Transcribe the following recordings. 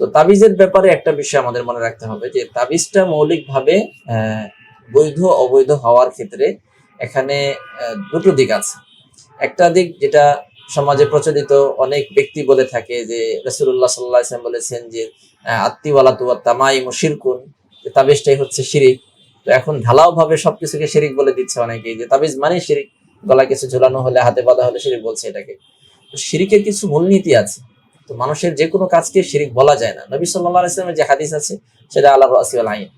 তো তাবিজের ব্যাপারে একটা বিষয় আমাদের মনে রাখতে হবে যে তাবিজটা মৌলিকভাবে বৈধ, অবৈধ হওয়ার ক্ষেত্রে এখানে দুটো দিক আছে। একটা দিক যেটা সমাজে প্রচলিত, অনেক ব্যক্তি বলে থাকে যে রসুল্লাহ সাল্লাহ ইসলাম বলেছেন যে আত্মিওয়ালা তুয়া তামাই মুশিরকুন তাবিজটাই হচ্ছে শিরিক। তো এখন ঢালাও ভাবে সবকিছুকে শিরিক বলে দিচ্ছে অনেকেই, যে তাবিজ মানে শিরিক। গলা কিছু ঝোলানো হলে, হাতে বাঁধা হলে শিরিক বলছে এটাকে। শিরিকের কিছু মূলনীতি আছে। তো মানুষের যে কোনো কাজকে শিরিক বলা যায় না। নবী সাল্লাহ ইসলামের যে হাদিস আছে, সেটা আল্লাহ আসিউল আইন।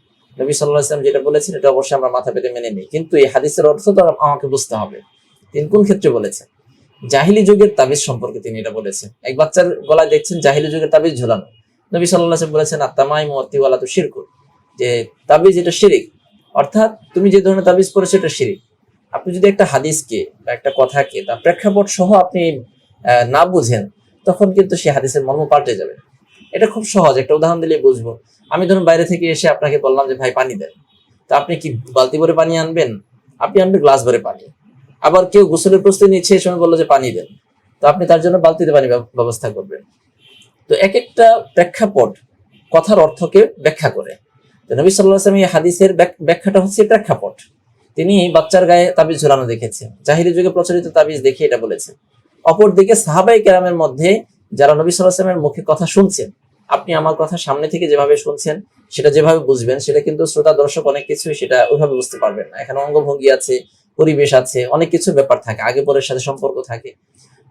নবী সাল্লাহ ইসলাম যেটা বলেছেন, এটা অবশ্যই আমরা মাথা পেতে মেনে নিই। কিন্তু এই হাদিসের অর্থ তো আমাকে বুঝতে হবে। তিনি কোন ক্ষেত্রে বলেছেন? জাহিলি যুগের তাবিজ সম্পর্কে তিনি এটা বলেছেন। এক বাচ্চার গলায় দেখছেন জাহিলি যুগের তাবিজ ঝোলানো। নবী সাল্লাহ ইসলাম বলেছেন, আত্মামাই মতিওয়ালা তো শিরকুর যে তাবিজ এটা শিরিক। অর্থাৎ তুমি যে ধরনের তাবিজ পড়েছো, এটা শিরিক। আপনি যদি একটা হাদিসকে বা একটা কথাকে, তার প্রেক্ষাপট সহ আপনি না বুঝেন তখন কিন্তু সেই হাদিসের মর্ম পাল্টে যাবে। এটা খুব সহজ, একটা উদাহরণ দিলে বুঝব। আমি ধরুন বাইরে থেকে এসে আপনাকে বললাম যে, ভাই, পানি দেন। তা আপনি কি বালতি ভরে পানি আনবেন? আপনি আনবেন গ্লাস ভরে পানি। আবার কেউ গোসলের প্রস্তুতি নিচ্ছে সময় বলল যে, পানি দেন। তো আপনি তার জন্য বালতিতে পানি ব্যবস্থা করবেন। তো এক একটা প্রেক্ষাপট কথার অর্থকে ব্যাখ্যা করে। তো নবী সাল্লাহ এই হাদিসের ব্যাখ্যাটা হচ্ছে প্রেক্ষাপট। তিনি বাচ্চার গায়ে তাবিজ ঝোলানো দেখেছেন। জাহিরি যুগে প্রচলিত তাবিজ দেখে এটা বলেছেন। অপরদিকে সাহাবাই কেরামের মধ্যে যারা নবী সাল্লাহ আসলামের মুখে কথা শুনছেন, আপনি আমার কথা সামনে থেকে যেভাবে শুনছেন, সেটা যেভাবে বুঝবেন, সেটা কিন্তু শ্রোতা দর্শক অনেক কিছুই সেটা ওইভাবে বুঝতে পারবেন না। এখানে অঙ্গভঙ্গি আছে, পরিবেশ আছে, অনেক কিছু ব্যাপার থাকে, আগে পরের সাথে সম্পর্ক থাকে।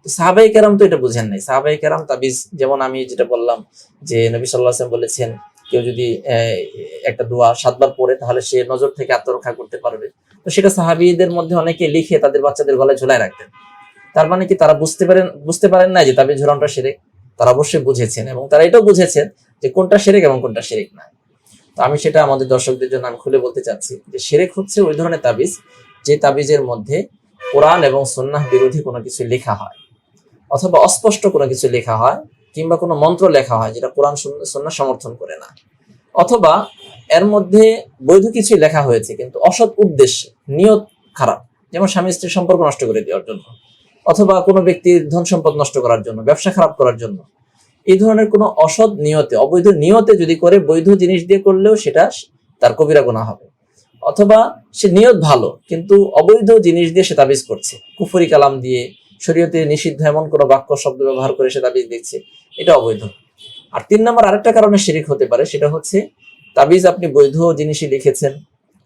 তো সাহাবাই কেরাম তো এটা বুঝেন নাই। সাহাবাই কেরাম তাবিজ, যেমন আমি যেটা বললাম যে নবী সাল্লাহ বলেছেন, কেউ যদি একটা দোয়া সাতবার পড়ে, তাহলে সে নজর থেকে আত্মরক্ষা করতে পারবে। তো সেটা সাহাবিদের মধ্যে অনেকে লিখে তাদের বাচ্চাদের গলায় ঝোলায় রাখতেন। তার মানে কি তারা বুঝতে পারেন বুঝতে পারেন না যে তাবিজ ঝোলানোটা সেরেক? তারা অবশ্যই বুঝেছেন এবং তারা এটাও বুঝেছেন যে কোনটা সেরেক এবং কোনটা সেরেক না। তো আমি সেটা আমাদের দর্শকদের জন্য আমি খুলে বলতে চাচ্ছি যে সেরেক হচ্ছে ওই ধরনের তাবিজ যে তাবিজের মধ্যে কোরআন এবং সন্ন্যাহ বিরোধী কোনো কিছু লেখা হয় অথবা অস্পষ্ট কোনো কিছু লেখা হয় কিংবা কোনো মন্ত্র লেখা হয় যেটা কোরআন সন্ন্যাহ সমর্থন করে না। অথবা এর মধ্যে বৈধ কিছু লেখা হয়েছে কিন্তু অসৎ উদ্দেশ্যে, নিয়ত খারাপ, যেমন স্বামী স্ত্রীর সম্পর্ক নষ্ট করে দেওয়ার জন্য। অথবা কোনো ব্যক্তির ধন সম্পদ নষ্ট করার জন্য, ব্যবসা খারাপ করার জন্য। এই ধরনের কোনো অসৎ নিয়তে, অবৈধ নিয়তে যদি করে বৈধ জিনিস দিয়ে করলেও সেটা তার কবিরা গুণা হবে। অথবা সে নিয়ত ভালো, কিন্তু অবৈধ জিনিস দিয়ে সে তাবিজ করছে। কুফরি কালাম দিয়ে, শরীয়তে নিষিদ্ধ এমন কোনো বাক্য, শব্দ ব্যবহার করে সে তাবিজ দিচ্ছে, এটা অবৈধ। আর তিন নম্বর আরেকটা কারণে শিরিক হতে পারে, সেটা হচ্ছে তাবিজ আপনি বৈধ জিনিসই লিখেছেন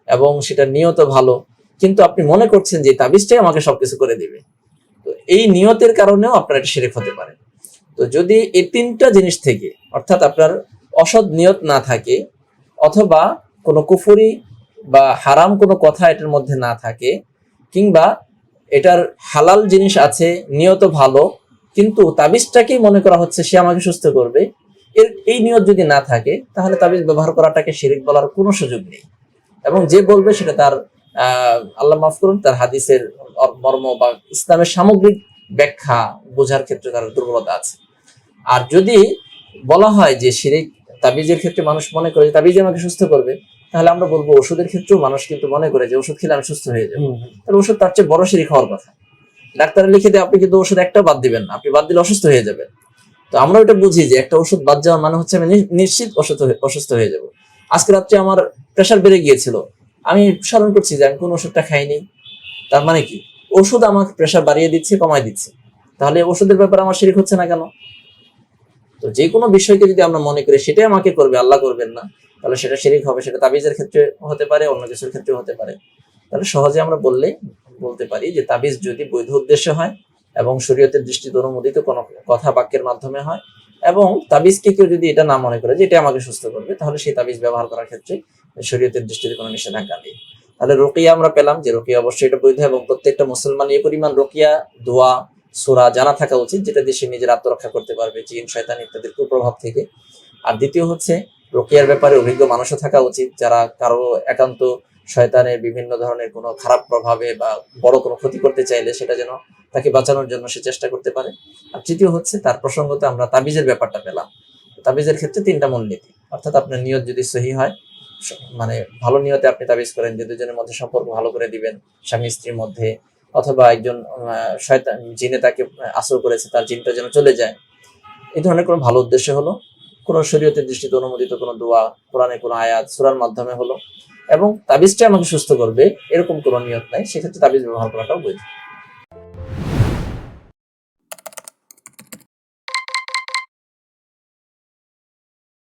এবং সেটা নিয়ত ভালো, কিন্তু আপনি মনে করছেন যে তাবিজটাই আমাকে সবকিছু করে দিবে। এই নিয়তের কারণেও আপনার এটা শিরিক হতে পারে। তো যদি এই তিনটা জিনিস থেকে অর্থাৎ আপনার অসৎ নিয়ত না থাকে অথবা কোনো কুফুরি বা হারাম কোনো কথা এটার মধ্যে না থাকে কিংবা এটার হালাল জিনিস আছে নিয়ত ভালো, কিন্তু তাবিজটাকেই মনে করা হচ্ছে সে আমাকে সুস্থ করবে, এর এই নিয়ত যদি না থাকে, তাহলে তাবিজ ব্যবহার করাটাকে শিরিক বলার কোনো সুযোগ নেই। এবং যে বলবে সেটা তার আল্লাহ মাফ করুন, তার হাদিসের মর্ম বা ইসলামের সামগ্রিক ব্যাখ্যা বোঝার ক্ষেত্রে তার দুর্বলতা আছে। আর যদি বলা হয় যে শিরিক তাবিজের ক্ষেত্রে মানুষ মনে করে তাবিজ আমাকে সুস্থ করবে তাহলে আমরা বলব ওষুধের ক্ষেত্রেও মানুষ কিন্তু মনে করে যে ওষুধ খেলে আমি সুস্থ হয়ে যাব। তাহলে ওষুধ তার চেয়ে বড় শিরিক হওয়ার কথা। ডাক্তার লিখে দিয়ে আপনি কিন্তু ওষুধ একটা বাদ দিবেন আপনি বাদ দিলে অসুস্থ হয়ে যাবেন। তো আমরা ওটা বুঝি যে একটা ওষুধ বাদ যাওয়ার মানে হচ্ছে আমি নিশ্চিত অসুস্থ হয়ে- অসুস্থ হয়ে যাব। আজকে রাত্রে আমার প্রেশার বেড়ে গিয়েছিল। আমি স্মরণ করছি যে আমি কোন ওষুধটা খাইনি। তার মানে কি? ওষুধ আমাকে প্রেশার বাড়িয়ে দিচ্ছে, কমায় দিচ্ছে। তাহলে ওষুধের ব্যাপারে আমার শিরিক হচ্ছে না কেন? তো যে কোনো বিষয়কে যদি আমরা মনে করি, সেটাই আমাকে করবে, আল্লাহ করবেন না, তাহলে সেটা শিরিক হবে, সেটা তাবিজের ক্ষেত্রে হতে পারে, অন্য কিছুর ক্ষেত্রে হতে পারে। তাহলে সহজে আমরা বললে, বলতে পারি যে তাবিজ যদি বৈধ উদ্দেশ্য হয় এবং শরীয়তের দৃষ্টিতে অনুমোদিত কোনো কথা বাক্যের মাধ্যমে হয় এবং তাবিজকে কেউ যদি এটা না মনে করে যে এটা আমাকে সুস্থ করবে, তাহলে সেই তাবিজ ব্যবহার করার ক্ষেত্রে শরীয়তের দৃষ্টিতে কোনো নিষেধাজ্ঞা নেই। তাহলে রোকিয়া আমরা পেলাম যে রোকিয়া অবশ্যই এটা বৈধ এবং প্রত্যেকটা মুসলমান এই পরিমাণ রোকিয়া, দোয়া, সুরা জানা থাকা উচিত যেটা দিয়ে সে নিজের আত্মরক্ষা করতে পারবে, জিন, শয়তান ইত্যাদির কুপ্রভাব থেকে। আর দ্বিতীয় হচ্ছে, রোকিয়ার ব্যাপারে অভিজ্ঞ মানুষও থাকা উচিত যারা কারও একান্ত শয়তানের বিভিন্ন ধরনের কোনো খারাপ প্রভাবে বা বড় কোনো ক্ষতি করতে চাইলে সেটা যেন তাকে বাঁচানোর জন্য সে চেষ্টা করতে পারে। আর তৃতীয় হচ্ছে, তার প্রসঙ্গতে আমরা তাবিজের ব্যাপারটা পেলাম। তাবিজের ক্ষেত্রে তিনটা মূলনীতি। অর্থাৎ আপনার নিয়ত যদি সহি হয় মানে ভালো নিয়তে আপনি তাবিজ করেন যে দুজনের মধ্যে সম্পর্ক ভালো করে দিবেন, স্বামী স্ত্রীর মধ্যে, অথবা একজন জিনে তাকে আশ্রয় করেছে, তার জিনটা যেন চলে যায়। এই ধরনের কোনো ভালো উদ্দেশ্য হলো? কোনো শরীয়তের দৃষ্টিতে অনুমোদিত কোনো দোয়া কোরআনে কোনো আয়াত, সুরার মাধ্যমে হলো? এবং তাবিজটা আমাকে সুস্থ করবে, এরকম কোনো নিয়ত নাই, সেক্ষেত্রে তাবিজ ব্যবহার করাটাও বৈধ।